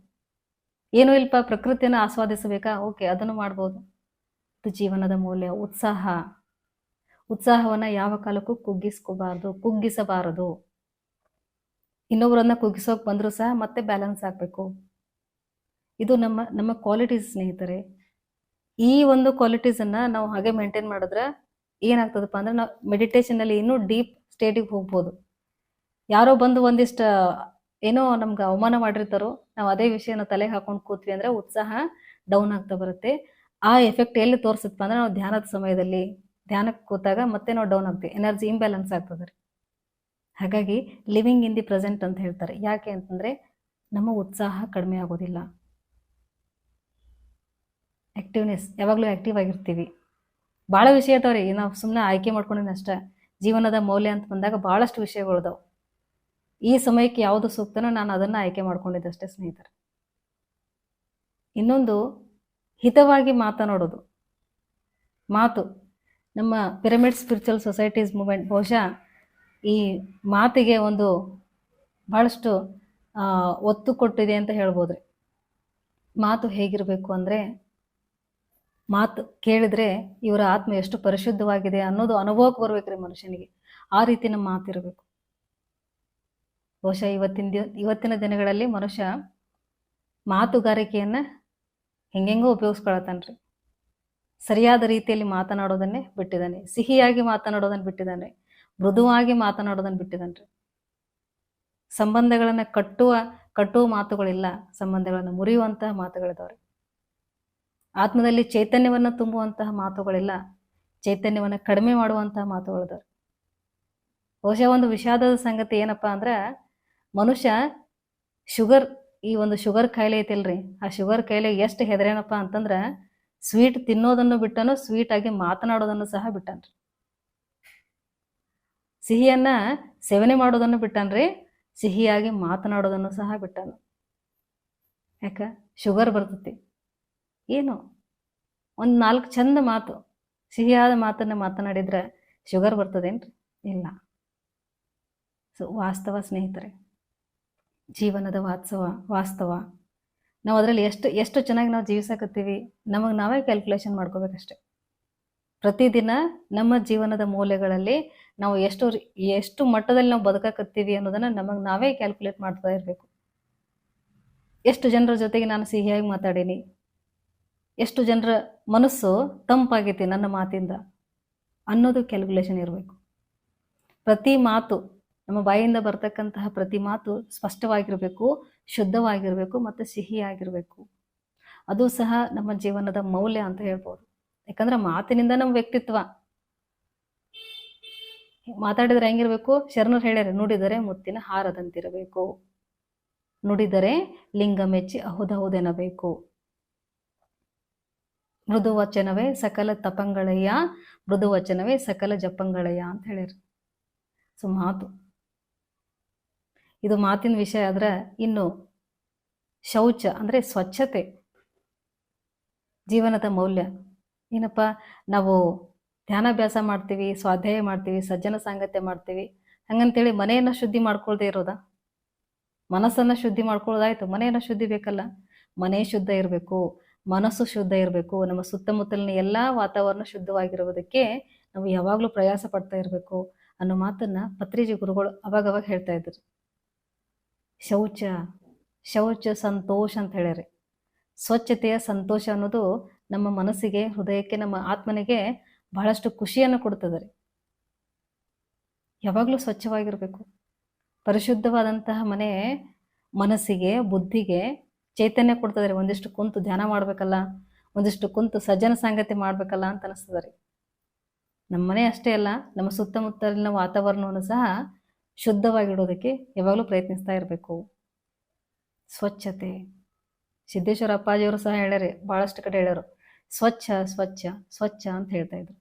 ಏನೂ ಇಲ್ಪ ಪ್ರಕೃತಿಯನ್ನು ಆಸ್ವಾದಿಸಬೇಕಾ? ಓಕೆ, ಅದನ್ನು ಮಾಡ್ಬೋದು. ಇದು ಜೀವನದ ಮೌಲ್ಯ, ಉತ್ಸಾಹ. ಉತ್ಸಾಹವನ್ನ ಯಾವ ಕಾಲಕ್ಕೂ ಕುಗ್ಗಿಸ್ಕೋಬಾರ್ದು, ಕುಗ್ಗಿಸಬಾರದು. ಇನ್ನೊಬ್ಬರನ್ನ ಕುಗ್ಗಿಸೋಕೆ ಬಂದರೂ ಸಹ ಮತ್ತೆ ಬ್ಯಾಲೆನ್ಸ್ ಆಗಬೇಕು. ಇದು ನಮ್ಮ ನಮ್ಮ ಕ್ವಾಲಿಟೀಸ್ ಸ್ನೇಹಿತರೆ. ಈ ಒಂದು ಕ್ವಾಲಿಟೀಸನ್ನು ನಾವು ಹಾಗೆ ಮೇಂಟೈನ್ ಮಾಡಿದ್ರೆ ಏನಾಗ್ತದಪ್ಪ ಅಂದ್ರೆ ನಾವು ಮೆಡಿಟೇಷನಲ್ಲಿ ಇನ್ನೂ ಡೀಪ್ ಸ್ಟೇಟಿಗೆ ಹೋಗ್ಬೋದು. ಯಾರೋ ಬಂದು ಒಂದಿಷ್ಟ ಏನೋ ನಮ್ಗೆ ಅವಮಾನ ಮಾಡಿರ್ತಾರೋ, ನಾವು ಅದೇ ವಿಷಯನ ತಲೆಗೆ ಹಾಕೊಂಡು ಕೂತ್ವಿ ಅಂದ್ರೆ ಉತ್ಸಾಹ ಡೌನ್ ಆಗ್ತಾ ಬರುತ್ತೆ. ಆ ಎಫೆಕ್ಟ್ ಎಲ್ಲಿ ತೋರಿಸುತ್ತಪ್ಪ ಅಂದ್ರೆ ನಾವು ಧ್ಯಾನದ ಸಮಯದಲ್ಲಿ ಧ್ಯಾನಕ್ಕೆ ಕೂತಾಗ ಮತ್ತೆ ನಾವು ಡೌನ್ ಆಗ್ತೀವಿ. ಎನರ್ಜಿ ಇಂಬ್ಯಾಲೆನ್ಸ್ ಆಗ್ತದೆ ರೀ. ಹಾಗಾಗಿ ಲಿವಿಂಗ್ ಇನ್ ದಿ ಪ್ರೆಸೆಂಟ್ ಅಂತ ಹೇಳ್ತಾರೆ. ಯಾಕೆ ಅಂತಂದ್ರೆ ನಮ್ಮ ಉತ್ಸಾಹ ಕಡಿಮೆ ಆಗೋದಿಲ್ಲ. ಆಕ್ಟಿವ್ನೆಸ್ ಯಾವಾಗಲೂ ಆಕ್ಟಿವ್ ಆಗಿರ್ತೀವಿ. ಭಾಳ ವಿಷಯ ಅದಾವ್ರಿ ನಾವು ಸುಮ್ಮನೆ ಆಯ್ಕೆ ಮಾಡ್ಕೊಂಡಿನ ಅಷ್ಟೇ. ಜೀವನದ ಮೌಲ್ಯ ಅಂತ ಬಂದಾಗ ಭಾಳಷ್ಟು ವಿಷಯಗಳದಾವು ಈ ಸಮಯಕ್ಕೆ ಯಾವುದು ಸೂಕ್ತನೋ ನಾನು ಅದನ್ನು ಆಯ್ಕೆ ಮಾಡ್ಕೊಂಡಿದ್ದಷ್ಟೇ ಸ್ನೇಹಿತರೆ. ಇನ್ನೊಂದು ಹಿತವಾಗಿ ಮಾತನಾಡೋದು ಮಾತು. ನಮ್ಮ ಪಿರಮಿಡ್ ಸ್ಪಿರಿಚುವಲ್ ಸೊಸೈಟೀಸ್ ಮೂಮೆಂಟ್ ಬಹುಶಃ ಈ ಮಾತಿಗೆ ಒಂದು ಭಾಳಷ್ಟು ಒತ್ತು ಕೊಟ್ಟಿದೆ ಅಂತ ಹೇಳ್ಬೋದ್ರಿ. ಮಾತು ಹೇಗಿರಬೇಕು ಅಂದರೆ ಮಾತು ಕೇಳಿದ್ರೆ ಇವರ ಆತ್ಮ ಎಷ್ಟು ಪರಿಶುದ್ಧವಾಗಿದೆ ಅನ್ನೋದು ಅನುಭವಕ್ಕೆ ಬರ್ಬೇಕ್ರಿ ಮನುಷ್ಯನಿಗೆ. ಆ ರೀತಿ ನಮ್ಮ ಮಾತಿರಬೇಕು ಬಹುಶಃ ಇವತ್ತಿನ ದಿನ ಇವತ್ತಿನ ದಿನಗಳಲ್ಲಿ ಮನುಷ್ಯ ಮಾತುಗಾರಿಕೆಯನ್ನ ಹೆಂಗೆಂಗೋ ಉಪಯೋಗಿಸ್ಕೊಳತಾನ್ರಿ ಸರಿಯಾದ ರೀತಿಯಲ್ಲಿ ಮಾತನಾಡೋದನ್ನೇ ಬಿಟ್ಟಿದ್ದಾನೆ. ಸಿಹಿಯಾಗಿ ಮಾತನಾಡೋದನ್ನ ಬಿಟ್ಟಿದ್ದಾನೆ. ಮೃದುವಾಗಿ ಮಾತನಾಡೋದನ್ನ ಬಿಟ್ಟಿದ್ದಾನ್ರಿ. ಸಂಬಂಧಗಳನ್ನು ಕಟ್ಟುವ ಕಟ್ಟುವ ಮಾತುಗಳಿಲ್ಲ. ಸಂಬಂಧಗಳನ್ನು ಮುರಿಯುವಂತಹ ಮಾತುಗಳಿದಾವ್ರಿ. ಆತ್ಮದಲ್ಲಿ ಚೈತನ್ಯವನ್ನು ತುಂಬುವಂತಹ ಮಾತುಗಳಿಲ್ಲ ಚೈತನ್ಯವನ್ನು ಕಡಿಮೆ ಮಾಡುವಂತಹ ಮಾತುಗಳಿದಾವೆ ಬಹುಶಃ ಒಂದು ವಿಷಾದದ ಸಂಗತಿ ಏನಪ್ಪಾ ಅಂದ್ರೆ ಮನುಷ್ಯ ಶುಗರ್, ಈ ಒಂದು ಶುಗರ್ ಕಾಯಿಲೆ ಐತಿಲ್ರಿ. ಆ ಶುಗರ್ ಕಾಯಿಲೆ ಎಷ್ಟು ಹೆದರೇನಪ್ಪ ಅಂತಂದ್ರೆ ಸ್ವೀಟ್ ತಿನ್ನೋದನ್ನು ಬಿಟ್ಟನು ಸ್ವೀಟ್ ಆಗಿ ಮಾತನಾಡೋದನ್ನು ಸಹ ಬಿಟ್ಟನ್ರಿ. ಸಿಹಿಯನ್ನ ಸೇವನೆ ಮಾಡೋದನ್ನು ಬಿಟ್ಟನ್ರಿ, ಸಿಹಿಯಾಗಿ ಮಾತನಾಡೋದನ್ನು ಸಹ ಬಿಟ್ಟನು. ಯಾಕ? ಶುಗರ್ ಬರ್ತೈತಿ. ಏನು? ಒಂದು ನಾಲ್ಕು ಚಂದ ಮಾತು, ಸಿಹಿಯಾದ ಮಾತನ್ನ ಮಾತನಾಡಿದ್ರೆ ಶುಗರ್ ಬರ್ತದೇನ್ರಿ? ಇಲ್ಲ. ಸೊ ವಾಸ್ತವ ಸ್ನೇಹಿತರೆ, ಜೀವನದ ವಾತ್ಸವ, ವಾಸ್ತವ. ನಾವು ಅದರಲ್ಲಿ ಎಷ್ಟು ಎಷ್ಟು ಚೆನ್ನಾಗಿ ನಾವು ಜೀವಿಸಕತ್ತೀವಿ, ನಮಗೆ ನಾವೇ ಕ್ಯಾಲ್ಕುಲೇಷನ್ ಮಾಡ್ಕೋಬೇಕಷ್ಟೆ. ಪ್ರತಿದಿನ ನಮ್ಮ ಜೀವನದ ಮೂಲೆಗಳಲ್ಲಿ ನಾವು ಎಷ್ಟು ಎಷ್ಟು ಮಟ್ಟದಲ್ಲಿ ನಾವು ಬದುಕಕತ್ತೀವಿ ಅನ್ನೋದನ್ನ ನಮಗೆ ನಾವೇ ಕ್ಯಾಲ್ಕುಲೇಟ್ ಮಾಡ್ತಾ ಇರಬೇಕು. ಎಷ್ಟು ಜನರ ಜೊತೆಗೆ ನಾನು ಸಿಹಿಯಾಗಿ ಮಾತಾಡೀನಿ ಎಷ್ಟು ಜನರ ಮನಸ್ಸು ತಂಪಾಗೈತಿ ನನ್ನ ಮಾತಿಂದ ಅನ್ನೋದು ಕ್ಯಾಲ್ಕುಲೇಷನ್ ಇರಬೇಕು. ಪ್ರತಿ ಮಾತು, ನಮ್ಮ ಬಾಯಿಂದ ಬರ್ತಕ್ಕಂತಹ ಪ್ರತಿ ಮಾತು ಸ್ಪಷ್ಟವಾಗಿರಬೇಕು, ಶುದ್ಧವಾಗಿರಬೇಕು ಮತ್ತು ಸಿಹಿಯಾಗಿರಬೇಕು. ಅದು ಸಹ ನಮ್ಮ ಜೀವನದ ಮೌಲ್ಯ ಅಂತ ಹೇಳ್ಬೋದು. ಯಾಕಂದ್ರೆ ಮಾತಿನಿಂದ ನಮ್ಮ ವ್ಯಕ್ತಿತ್ವ. ಮಾತಾಡಿದ್ರೆ ಹೆಂಗಿರ್ಬೇಕು? ಶರಣರು ಹೇಳ್ಯಾರೆ, ನುಡಿದರೆ ಮುತ್ತಿನ ಹಾರದಂತಿರಬೇಕು. ನುಡಿದರೆ ಲಿಂಗ ಮೆಚ್ಚಿ ಅಹುದಹುದೆನಬೇಕು. ಮೃದು ವಚನವೇ ಸಕಲ ತಪಂಗಳಯ್ಯ ಮೃದು ವಚನವೇ ಸಕಲ ಜಪಂಗಳಯ್ಯ ಅಂತ ಹೇಳಿರು. ಸೊ ಮಾತು. ಇದು ಮಾತಿನ ವಿಷಯ ಆದ್ರೆ ಇನ್ನು ಶೌಚ ಅಂದ್ರೆ ಸ್ವಚ್ಛತೆ. ಜೀವನದ ಮೌಲ್ಯ. ಏನಪ್ಪ? ನಾವು ಧ್ಯಾನಾಭ್ಯಾಸ ಮಾಡ್ತೀವಿ, ಸ್ವಾಧ್ಯಾಯ ಮಾಡ್ತೀವಿ, ಸಜ್ಜನ ಸಾಂಗತ್ಯ ಮಾಡ್ತೀವಿ. ಹಂಗಂತೇಳಿ ಮನೆಯನ್ನು ಶುದ್ಧಿ ಮಾಡ್ಕೊಳ್ದೇ ಇರೋದಾ? ಮನಸ್ಸನ್ನು ಶುದ್ಧಿ ಮಾಡ್ಕೊಳ್ಳೋದಾಯ್ತು ಮನೆಯನ್ನು ಶುದ್ಧಿ ಬೇಕಲ್ಲ? ಮನೆ ಶುದ್ಧ ಇರಬೇಕು. ಮನಸ್ಸು ಶುದ್ಧ ಇರಬೇಕು, ನಮ್ಮ ಸುತ್ತಮುತ್ತಲಿನ ಎಲ್ಲ ವಾತಾವರಣ ಶುದ್ಧವಾಗಿರುವುದಕ್ಕೆ ನಾವು ಯಾವಾಗಲೂ ಪ್ರಯಾಸ ಪಡ್ತಾ ಇರಬೇಕು ಅನ್ನೋ ಮಾತನ್ನ ಪತ್ರಿಜಿ ಗುರುಗಳು ಅವಾಗವಾಗ ಹೇಳ್ತಾ ಇದ್ರು. ಶೌಚ ಶೌಚ ಸಂತೋಷ ಅಂತ ಹೇಳ್ಯಾರಿ. ಸ್ವಚ್ಛತೆಯ ಸಂತೋಷ ಅನ್ನೋದು ನಮ್ಮ ಮನಸ್ಸಿಗೆ, ಹೃದಯಕ್ಕೆ, ನಮ್ಮ ಆತ್ಮನಿಗೆ ಬಹಳಷ್ಟು ಖುಷಿಯನ್ನು ಕೊಡ್ತದೆ ರೀ. ಯಾವಾಗಲೂ ಸ್ವಚ್ಛವಾಗಿರಬೇಕು. ಪರಿಶುದ್ಧವಾದಂತಹ ಮನೆ ಮನಸ್ಸಿಗೆ, ಬುದ್ಧಿಗೆ ಚೈತನ್ಯ ಕೊಡ್ತದೆ ರೀ. ಒಂದಿಷ್ಟು ಕುಂತು ಧ್ಯಾನ ಮಾಡಬೇಕಲ್ಲ, ಒಂದಿಷ್ಟು ಕುಂತು ಸಜ್ಜನ ಸಂಗತಿ ಮಾಡಬೇಕಲ್ಲ ಅಂತ ಅನಿಸ್ತದೆ ರೀ. ನಮ್ಮ ಮನೆ ಅಷ್ಟೇ ಅಲ್ಲ, ನಮ್ಮ ಸುತ್ತಮುತ್ತಲಿನ ವಾತಾವರಣವನ್ನು ಸಹ ಶುದ್ಧವಾಗಿಡೋದಕ್ಕೆ ಯಾವಾಗಲೂ ಪ್ರಯತ್ನಿಸ್ತಾ ಇರಬೇಕು. ಸ್ವಚ್ಛತೆ. ಸಿದ್ದೇಶ್ವರ ಅಪ್ಪಾಜಿಯವರು ಸಹ ಹೇಳ್ಯಾರೆ ಭಾಳಷ್ಟು ಕಡೆ ಹೇಳ್ಯಾರು, ಸ್ವಚ್ಛ ಸ್ವಚ್ಛ ಸ್ವಚ್ಛ ಅಂತ ಹೇಳ್ತಾ ಇದ್ರು.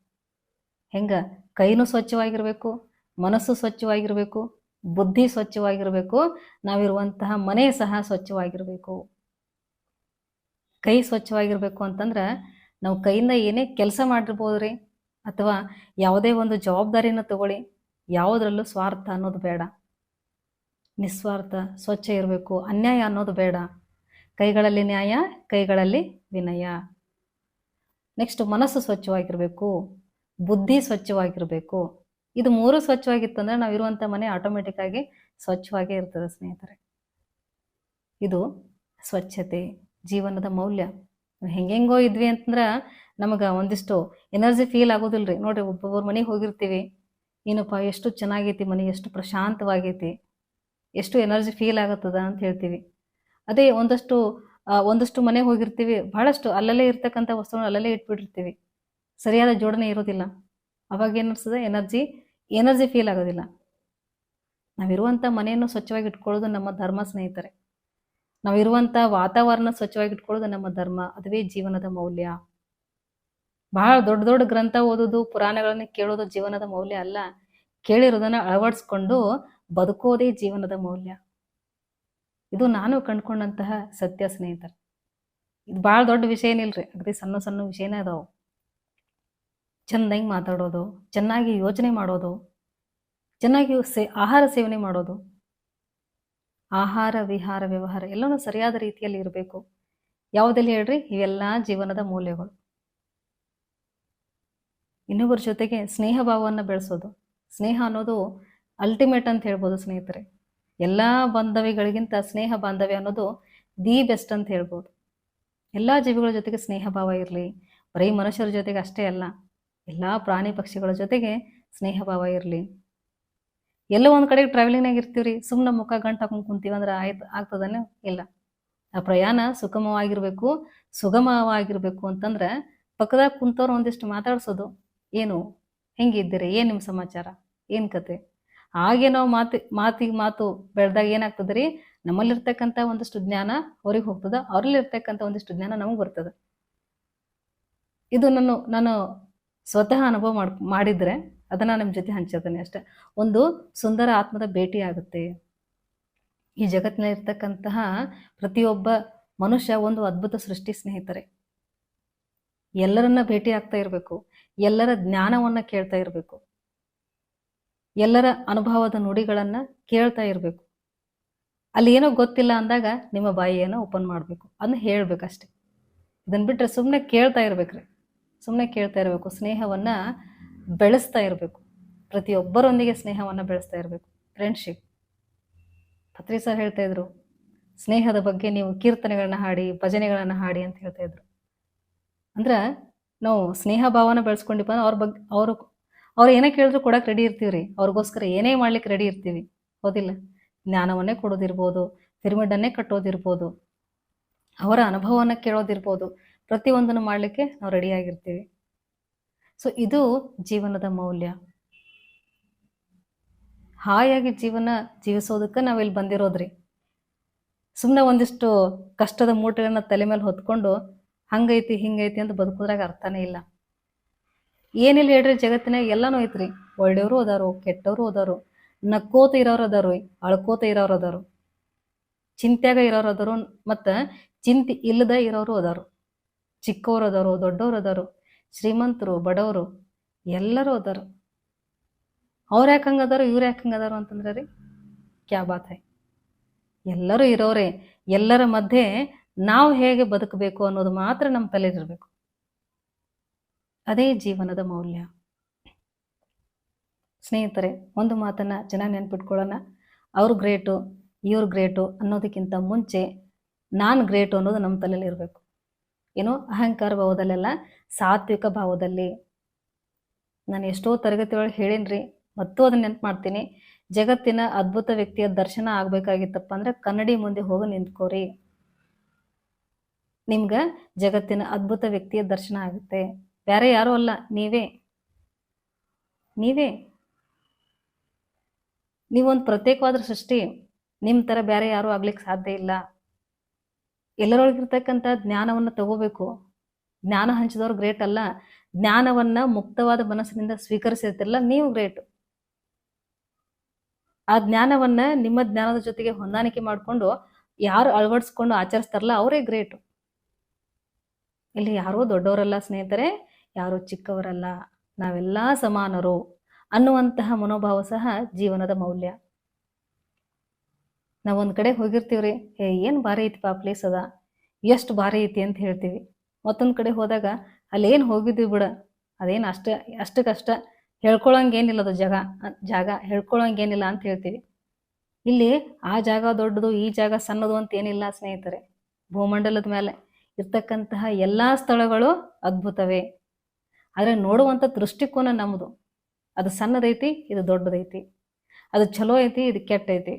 ಹೆಂಗ? ಕೈನೂ ಸ್ವಚ್ಛವಾಗಿರಬೇಕು, ಮನಸ್ಸು ಸ್ವಚ್ಛವಾಗಿರಬೇಕು, ಬುದ್ಧಿ ಸ್ವಚ್ಛವಾಗಿರಬೇಕು, ನಾವಿರುವಂತಹ ಮನೆ ಸಹ ಸ್ವಚ್ಛವಾಗಿರಬೇಕು. ಕೈ ಸ್ವಚ್ಛವಾಗಿರಬೇಕು ಅಂತಂದ್ರೆ ನಾವು ಕೈಯಿಂದ ಏನೇ ಕೆಲಸ ಮಾಡಿರ್ಬೋದು ರೀ ಅಥವಾ ಯಾವುದೇ ಒಂದು ಜವಾಬ್ದಾರಿನ ತಗೊಳ್ಳಿ. ಯಾವುದರಲ್ಲೂ ಸ್ವಾರ್ಥ ಅನ್ನೋದು ಬೇಡ. ನಿಸ್ವಾರ್ಥ, ಸ್ವಚ್ಛ ಇರಬೇಕು, ಅನ್ಯಾಯ ಅನ್ನೋದು ಬೇಡ. ಕೈಗಳಲ್ಲಿ ನ್ಯಾಯ, ಕೈಗಳಲ್ಲಿ ವಿನಯ. ನೆಕ್ಸ್ಟ್ ಮನಸ್ಸು ಸ್ವಚ್ಛವಾಗಿರಬೇಕು, ಬುದ್ಧಿ ಸ್ವಚ್ಛವಾಗಿರಬೇಕು. ಇದು ಮೂರು ಸ್ವಚ್ಛವಾಗಿತ್ತಂದ್ರೆ ನಾವು ಇರುವಂಥ ಮನೆ ಆಟೋಮೆಟಿಕ್ ಆಗಿ ಸ್ವಚ್ಛವಾಗೇ ಇರ್ತದೆ ಸ್ನೇಹಿತರೆ. ಇದು ಸ್ವಚ್ಛತೆ. ಜೀವನದ ಮೌಲ್ಯ. ಹೆಂಗೆಂಗೋ ಇದ್ವಿ ಅಂತಂದ್ರೆ ನಮಗೆ ಒಂದಿಷ್ಟು ಎನರ್ಜಿ ಫೀಲ್ ಆಗೋದಿಲ್ಲ ರೀ ನೋಡ್ರಿ ಒಬ್ಬೊಬ್ಬರ ಮನೆಗೆ ಹೋಗಿರ್ತೀವಿ. ಏನಪ್ಪ, ಎಷ್ಟು ಚೆನ್ನಾಗೈತಿ ಮನೆ, ಎಷ್ಟು ಪ್ರಶಾಂತವಾಗೈತಿ. ಎಷ್ಟು ಎನರ್ಜಿ ಫೀಲ್ ಆಗತ್ತದ ಅಂತ ಹೇಳ್ತೀವಿ. ಅದೇ ಒಂದಷ್ಟು ಒಂದಷ್ಟು ಮನೆ ಹೋಗಿರ್ತೀವಿ. ಬಹಳಷ್ಟು ಅಲ್ಲಲ್ಲೇ ಇರ್ತಕ್ಕಂಥ ವಸ್ತುಗಳನ್ನ ಅಲ್ಲಲ್ಲೇ ಇಟ್ಬಿಟ್ಟಿರ್ತೀವಿ. ಸರಿಯಾದ ಜೋಡಣೆ ಇರೋದಿಲ್ಲ. ಅವಾಗ ಏನು ಅನ್ಸ್ತದೆ ಎನರ್ಜಿ ಎನರ್ಜಿ ಫೀಲ್ ಆಗೋದಿಲ್ಲ. ನಾವಿರುವಂಥ ಮನೆಯನ್ನು ಸ್ವಚ್ಛವಾಗಿ ಇಟ್ಕೊಳ್ಳೋದು ನಮ್ಮ ಧರ್ಮ ಸ್ನೇಹಿತರೆ. ನಾವಿರುವಂಥ ವಾತಾವರಣ ಸ್ವಚ್ಛವಾಗಿ ಇಟ್ಕೊಳ್ಳೋದು ನಮ್ಮ ಧರ್ಮ, ಅದುವೇ ಜೀವನದ ಮೌಲ್ಯ. ಬಹಳ ದೊಡ್ಡ ದೊಡ್ಡ ಗ್ರಂಥ ಓದೋದು, ಪುರಾಣಗಳನ್ನ ಕೇಳೋದು ಜೀವನದ ಮೌಲ್ಯ ಅಲ್ಲ. ಕೇಳಿರೋದನ್ನ ಅಳವಡಿಸ್ಕೊಂಡು ಬದುಕೋದೇ ಜೀವನದ ಮೌಲ್ಯ. ಇದು ನಾನು ಕಂಡ್ಕೊಂಡಂತಹ ಸತ್ಯ ಸ್ನೇಹಿತರೆ. ಇದು ಬಹಳ ದೊಡ್ಡ ವಿಷಯ ಏನಿಲ್ರಿ? ಅಗದಿ ಸಣ್ಣ ಸಣ್ಣ ವಿಷಯನೇ ಅದಾವು. ಚೆನ್ನಾಗಿ ಮಾತಾಡೋದು, ಚೆನ್ನಾಗಿ ಯೋಚನೆ ಮಾಡೋದು, ಚೆನ್ನಾಗಿ ಸೇ, ಆಹಾರ ಸೇವನೆ ಮಾಡೋದು. ಆಹಾರ, ವಿಹಾರ, ವ್ಯವಹಾರ ಎಲ್ಲನೂ ಸರಿಯಾದ ರೀತಿಯಲ್ಲಿ ಇರಬೇಕು. ಯಾವುದಲ್ಲಿ ಹೇಳ್ರಿ? ಇವೆಲ್ಲ ಜೀವನದ ಮೌಲ್ಯಗಳು. ಇನ್ನೊಬ್ಬರ ಜೊತೆಗೆ ಸ್ನೇಹ ಭಾವವನ್ನು ಬೆಳೆಸೋದು. ಸ್ನೇಹ ಅನ್ನೋದು ಅಲ್ಟಿಮೇಟ್ ಅಂತ ಹೇಳ್ಬೋದು ಸ್ನೇಹಿತರೆ. ಎಲ್ಲ ಬಾಂಧವ್ಯಗಳಿಗಿಂತ ಸ್ನೇಹ ಬಾಂಧವ್ಯ ಅನ್ನೋದು ದಿ ಬೆಸ್ಟ್ ಅಂತ ಹೇಳ್ಬೋದು. ಎಲ್ಲ ಜೀವಿಗಳ ಜೊತೆಗೆ ಸ್ನೇಹ ಭಾವ ಇರಲಿ. ಬರೀ ಮನುಷ್ಯರ ಜೊತೆಗೆ ಅಷ್ಟೇ ಅಲ್ಲ. ಎಲ್ಲ ಪ್ರಾಣಿ ಪಕ್ಷಿಗಳ ಜೊತೆಗೆ ಸ್ನೇಹ ಭಾವ ಇರಲಿ. ಎಲ್ಲೋ ಒಂದು ಕಡೆ ಟ್ರಾವೆಲಿಂಗ್ನಾಗ ಇರ್ತೀವಿ ರೀ ಸುಮ್ಮನೆ ಮುಖ ಗಂಟು ಕುಂತೀವಿ ಅಂದ್ರೆ ಆಯ್ತು, ಆಗ್ತದನ? ಇಲ್ಲ. ಆ ಪ್ರಯಾಣ ಸುಗಮವಾಗಿರ್ಬೇಕು ಸುಗಮವಾಗಿರ್ಬೇಕು ಅಂತಂದ್ರೆ ಪಕ್ಕದಾಗ ಕುಂತವ್ರು ಒಂದಿಷ್ಟು ಮಾತಾಡ್ಸೋದು. ಏನು? ಹೆಂಗಿದ್ದೀರಿ ಏನು ನಿಮ್ಮ ಸಮಾಚಾರ? ಏನು ಕತೆ? ಆಗೇನೋ ಮಾತು, ಮಾತಿಗೆ ಮಾತು ಬೆಳೆದಾಗ ಏನಾಗ್ತದೆ ರೀ ನಮ್ಮಲ್ಲಿರ್ತಕ್ಕಂಥ ಒಂದಿಷ್ಟು ಜ್ಞಾನ ಅವ್ರಿಗೆ ಹೋಗ್ತದ. ಅವ್ರಲ್ಲಿರ್ತಕ್ಕಂಥ ಒಂದಿಷ್ಟು ಜ್ಞಾನ ನಮಗೆ ಬರ್ತದೆ. ಇದು ನಾನು ನಾನು ಸ್ವತಃ ಅನುಭವ ಮಾಡ್, ಮಾಡಿದ್ರೆ ಅದನ್ನ ನಿಮ್ಮ ಜೊತೆ ಹಂಚಿರ್ತೀನಿ ಅಷ್ಟೆ. ಒಂದು ಸುಂದರ ಆತ್ಮದ ಭೇಟಿ ಆಗುತ್ತೆ. ಈ ಜಗತ್ತಿನಲ್ಲಿ ಇರ್ತಕ್ಕಂತಹ ಪ್ರತಿಯೊಬ್ಬ ಮನುಷ್ಯ ಒಂದು ಅದ್ಭುತ ಸೃಷ್ಟಿ ಸ್ನೇಹಿತರೆ. ಎಲ್ಲರನ್ನ ಭೇಟಿ ಆಗ್ತಾ ಇರಬೇಕು. ಎಲ್ಲರ ಜ್ಞಾನವನ್ನ ಕೇಳ್ತಾ ಇರಬೇಕು. ಎಲ್ಲರ ಅನುಭವದ ನುಡಿಗಳನ್ನ ಕೇಳ್ತಾ ಇರಬೇಕು. ಅಲ್ಲಿ ಏನೋ ಗೊತ್ತಿಲ್ಲ ಅಂದಾಗ ನಿಮ್ಮ ಬಾಯಿಯನ್ನು ಓಪನ್ ಮಾಡಬೇಕು. ಅದನ್ನ ಹೇಳ್ಬೇಕಷ್ಟೆ ಇದನ್ನ ಬಿಟ್ರೆ ಸುಮ್ಮನೆ ಕೇಳ್ತಾ ಇರ್ಬೇಕ್ರಿ. ಸುಮ್ಮನೆ ಕೇಳ್ತಾ ಇರಬೇಕು. ಸ್ನೇಹವನ್ನ ಬೆಳೆಸ್ತಾ ಇರಬೇಕು. ಪ್ರತಿಯೊಬ್ಬರೊಂದಿಗೆ ಸ್ನೇಹವನ್ನು ಬೆಳೆಸ್ತಾ ಇರಬೇಕು. ಫ್ರೆಂಡ್ಶಿಪ್ ಪತ್ರಿ ಸರ್ ಹೇಳ್ತಾ ಇದ್ರು, ಸ್ನೇಹದ ಬಗ್ಗೆ ನೀವು ಕೀರ್ತನೆಗಳನ್ನ ಹಾಡಿ, ಭಜನೆಗಳನ್ನ ಹಾಡಿ ಅಂತ ಹೇಳ್ತಾ ಇದ್ರು. ಅಂದ್ರೆ ನಾವು ಸ್ನೇಹ ಭಾವನ ಬೆಳೆಸ್ಕೊಂಡಿಪ್ಪ ಅಂದ್ರೆ ಅವ್ರ ಬಗ್ಗೆ ಅವರು, ಅವ್ರು ಏನೇ ಕೇಳಿದ್ರು ಕೊಡಕ್ಕೆ ರೆಡಿ ಇರ್ತೀವಿ ರೀ ಅವ್ರಿಗೋಸ್ಕರ ಏನೇ ಮಾಡ್ಲಿಕ್ಕೆ ರೆಡಿ ಇರ್ತೀವಿ. ಹೌದಿಲ್ಲ? ಜ್ಞಾನವನ್ನೇ ಕೊಡೋದಿರ್ಬೋದು, ಪಿರಮಿಡನ್ನೇ ಕಟ್ಟೋದಿರ್ಬೋದು, ಅವರ ಅನುಭವವನ್ನು ಕೇಳೋದಿರ್ಬೋದು. ಪ್ರತಿಯೊಂದನ್ನು ಮಾಡಲಿಕ್ಕೆ ನಾವು ರೆಡಿಯಾಗಿರ್ತೀವಿ ಸೊ ಇದು ಜೀವನದ ಮೌಲ್ಯ. ಹಾಯಾಗಿ ಜೀವನ ಜೀವಿಸೋದಕ್ಕೆ ನಾವಿಲ್ಲಿ ಬಂದಿರೋದ್ರಿ. ಸುಮ್ಮನೆ ಒಂದಿಷ್ಟು ಕಷ್ಟದ ಮೂಟೆಗಳನ್ನ ತಲೆ ಮೇಲೆ ಹೊತ್ಕೊಂಡು ಹಂಗೈತಿ, ಹಿಂಗೈತಿ ಅಂತ ಬದುಕೋದ್ರಾಗ ಅರ್ಥನೇ ಇಲ್ಲ. ಏನಿಲ್ಲ ಹೇಳ್ರಿ ಜಗತ್ತಿನಾಗ ಎಲ್ಲನೂ ಐತ್ರಿ. ಒಳ್ಳೆಯವರು ಅದಾರು, ಕೆಟ್ಟವರು ಅದಾರು, ನಕ್ಕೋತ ಇರೋರು ಅದಾರು, ಅಳ್ಕೋತ ಇರೋರು ಅದಾರು, ಚಿಂತ್ಯಾಗ ಇರೋರು ಅದಾರು, ಮತ್ತು ಚಿಂತೆ ಇಲ್ಲದ ಇರೋರು ಅದಾರು. ಚಿಕ್ಕವರು ಅದಾರು, ದೊಡ್ಡವರು ಅದಾರು ಶ್ರೀಮಂತರು, ಬಡವರು ಎಲ್ಲರೂ ಅದಾರ. ಅವ್ರು ಯಾಕೆ ಹಂಗದಾರು ಇವ್ರು ಯಾಕೆ ಹಂಗದಾರು ಅಂತಂದ್ರೆ ರೀ, ಕ್ಯಾ ಬಾತ್ ಹೈ. ಎಲ್ಲರೂ ಇರೋರೆ, ಎಲ್ಲರ ಮಧ್ಯೆ ನಾವು ಹೇಗೆ ಬದುಕಬೇಕು ಅನ್ನೋದು ಮಾತ್ರ ನಮ್ಮ ತಲೆಲಿರಬೇಕು ಅದೇ ಜೀವನದ ಮೌಲ್ಯ. ಸ್ನೇಹಿತರೆ, ಒಂದು ಮಾತನ್ನ ಚೆನ್ನಾಗಿ ನೆನ್ಪಿಟ್ಕೊಳ್ಳೋಣ. ಅವ್ರು ಗ್ರೇಟು, ಇವ್ರು ಗ್ರೇಟು ಅನ್ನೋದಕ್ಕಿಂತ ಮುಂಚೆ ನಾನು ಗ್ರೇಟು ಅನ್ನೋದು ನಮ್ಮ ತಲೆಯಲ್ಲಿ ಇರಬೇಕು. ಏನೋ ಅಹಂಕಾರ ಭಾವದಲ್ಲೆಲ್ಲ, ಸಾತ್ವಿಕ ಭಾವದಲ್ಲಿ. ನಾನು ಎಷ್ಟೋ ತರಗತಿ ಹೇಳೇನ್ರಿ ಹೇಳೀನಿ ಮತ್ತು ಅದನ್ನ ನೆನ್ಪು ಮಾಡ್ತೀನಿ. ಜಗತ್ತಿನ ಅದ್ಭುತ ವ್ಯಕ್ತಿಯ ದರ್ಶನ ಆಗ್ಬೇಕಾಗಿತ್ತಪ್ಪ ಅಂದ್ರೆ ಕನ್ನಡಿ ಮುಂದೆ ಹೋಗಿ ನಿಂತ್ಕೋರಿ. ನಿಮ್ಗೆ ಜಗತ್ತಿನ ಅದ್ಭುತ ವ್ಯಕ್ತಿಯ ದರ್ಶನ ಆಗುತ್ತೆ. ಬೇರೆ ಯಾರೂ ಅಲ್ಲ, ನೀವೇ. ನೀವೇ. ನೀವೊಂದು ಪ್ರತ್ಯೇಕವಾದ ಸೃಷ್ಟಿ. ನಿಮ್ಮ ಥರ ಬೇರೆ ಯಾರೂ ಆಗ್ಲಿಕ್ಕೆ ಸಾಧ್ಯ ಇಲ್ಲ. ಎಲ್ಲರೊಳಗಿರ್ತಕ್ಕಂಥ ಜ್ಞಾನವನ್ನು ತಗೋಬೇಕು. ಜ್ಞಾನ ಹಂಚಿದವ್ರು ಗ್ರೇಟ್ ಅಲ್ಲ. ಜ್ಞಾನವನ್ನ ಮುಕ್ತವಾದ ಮನಸ್ಸಿನಿಂದ ಸ್ವೀಕರಿಸಿರ್ತಿರಲ್ಲ, ನೀವು ಗ್ರೇಟ್ ಆ ಜ್ಞಾನವನ್ನ ನಿಮ್ಮ ಜ್ಞಾನದ ಜೊತೆಗೆ ಹೊಂದಾಣಿಕೆ ಮಾಡಿಕೊಂಡು ಯಾರು ಅಳವಡಿಸ್ಕೊಂಡು ಆಚರಿಸ್ತಾರಲ್ಲ, ಅವರೇ ಗ್ರೇಟ್ ಇಲ್ಲಿ ಯಾರೋ ದೊಡ್ಡವರಲ್ಲ ಸ್ನೇಹಿತರೆ, ಯಾರೋ ಚಿಕ್ಕವರಲ್ಲ, ನಾವೆಲ್ಲ ಸಮಾನರು ಅನ್ನುವಂತಹ ಮನೋಭಾವ ಸಹ ಜೀವನದ ಮೌಲ್ಯ. ನಾವು ಒಂದು ಕಡೆ ಹೋಗಿರ್ತೀವ್ರಿ, ಏ, ಏನು ಭಾರಿ ಐತಿಪ್ಪ ಪ್ಲೇಸ್ ಅದ? ಎಷ್ಟು ಭಾರಿ ಐತಿ ಅಂತ ಹೇಳ್ತೀವಿ. ಮತ್ತೊಂದು ಕಡೆ ಹೋದಾಗ ಅಲ್ಲಿ ಏನು ಹೋಗಿದ್ವಿ ಬಿಡ, ಅದೇನು ಅಷ್ಟ, ಅಷ್ಟಕ್ಕಷ್ಟ ಹೇಳ್ಕೊಳಂಗೇನಿಲ್ಲ ಅದು ಜಾಗ ಜಾಗ, ಹೇಳ್ಕೊಳಂಗೇನಿಲ್ಲ ಅಂತ ಹೇಳ್ತೀವಿ. ಇಲ್ಲಿ ಆ ಜಾಗ ದೊಡ್ಡದು, ಈ ಜಾಗ ಸಣ್ಣದು ಅಂತ ಏನಿಲ್ಲ ಸ್ನೇಹಿತರೆ. ಭೂಮಂಡಲದ ಮೇಲೆ ಇರ್ತಕ್ಕಂತಹ ಎಲ್ಲ ಸ್ಥಳಗಳು ಅದ್ಭುತವೇ. ಆದರೆ ನೋಡುವಂಥ ದೃಷ್ಟಿಕೋನ ನಮ್ಮದು ಅದು ಸಣ್ಣದೈತಿ, ಇದು ದೊಡ್ಡದೈತಿ. ಅದು ಚಲೋ ಐತಿ, ಇದು ಕೆಟ್ಟ ಐತಿ.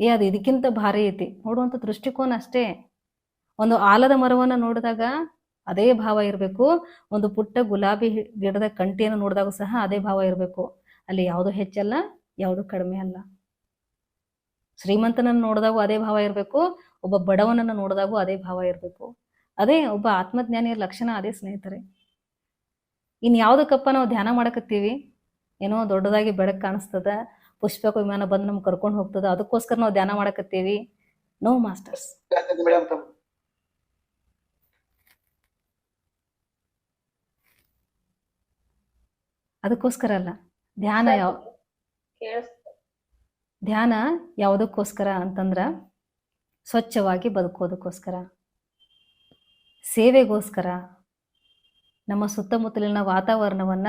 ಏ, ಅದು ಇದಕ್ಕಿಂತ ಭಾರಿ ಐತಿ. ನೋಡುವಂಥ ದೃಷ್ಟಿಕೋನ ಅಷ್ಟೇ. ಒಂದು ಆಲದ ಮರವನ್ನು ನೋಡಿದಾಗ ಅದೇ ಭಾವ ಇರಬೇಕು. ಒಂದು ಪುಟ್ಟ ಗುಲಾಬಿ ಗಿಡದ ಕಂಟಿಯನ್ನು ನೋಡಿದಾಗ ಸಹ ಅದೇ ಭಾವ ಇರಬೇಕು. ಅಲ್ಲಿ ಯಾವುದು ಹೆಚ್ಚಲ್ಲ, ಯಾವುದು ಕಡಿಮೆ ಅಲ್ಲ. ಶ್ರೀಮಂತನನ್ನು ನೋಡಿದಾಗ ಅದೇ ಭಾವ ಇರಬೇಕು. ಒಬ್ಬ ಬಡವನನ್ನು ನೋಡಿದಾಗ ಅದೇ ಭಾವ ಇರಬೇಕು. ಅದೇ ಒಬ್ಬ ಆತ್ಮಜ್ಞಾನಿಯ ಲಕ್ಷಣ, ಅದೇ ಸ್ನೇಹಿತರೆ. ಇನ್ ಯಾವ್ದಕ್ಕಪ್ಪ ನಾವು ಧ್ಯಾನ ಮಾಡಕತ್ತೀವಿ? ಏನೋ ದೊಡ್ಡದಾಗಿ ಬೆಳಕು ಕಾಣಿಸ್ತದ. ಪುಷ್ಪಕ ವಿಮಾನ ಬಂದು ನಮ್ಗೆ ಕರ್ಕೊಂಡು ಹೋಗ್ತದ. ಅದಕ್ಕೋಸ್ಕರ ನಾವು ಧ್ಯಾನ ಮಾಡಕತ್ತೀವಿ. ನೋ ಮಾಸ್ಟರ್ಸ್ ಅದಕ್ಕೋಸ್ಕರ ಅಲ್ಲ. ಧ್ಯಾನ ಯಾವ ಕೇಳಿಸ್ತ. ಧ್ಯಾನ ಯಾವುದಕ್ಕೋಸ್ಕರ ಅಂತಂದ್ರ ಸ್ವಚ್ಛವಾಗಿ ಬದುಕೋದಕ್ಕೋಸ್ಕರ. ಸೇವೆಗೋಸ್ಕರ. ನಮ್ಮ ಸುತ್ತಮುತ್ತಲಿನ ವಾತಾವರಣವನ್ನ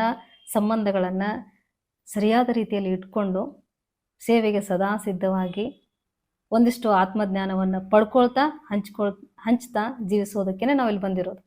ಸಂಬಂಧಗಳನ್ನು ಸರಿಯಾದ ರೀತಿಯಲ್ಲಿ ಇಟ್ಕೊಂಡು ಸೇವೆಗೆ ಸದಾ ಸಿದ್ಧವಾಗಿ ಒಂದಿಷ್ಟು ಆತ್ಮಜ್ಞಾನವನ್ನು ಪಡ್ಕೊಳ್ತಾ ಹಂಚ್ಕೊಳ್ ಹಂಚ್ತಾ ಜೀವಿಸೋದಕ್ಕೇ ನಾವಿಲ್ಲಿ ಬಂದಿರೋದು.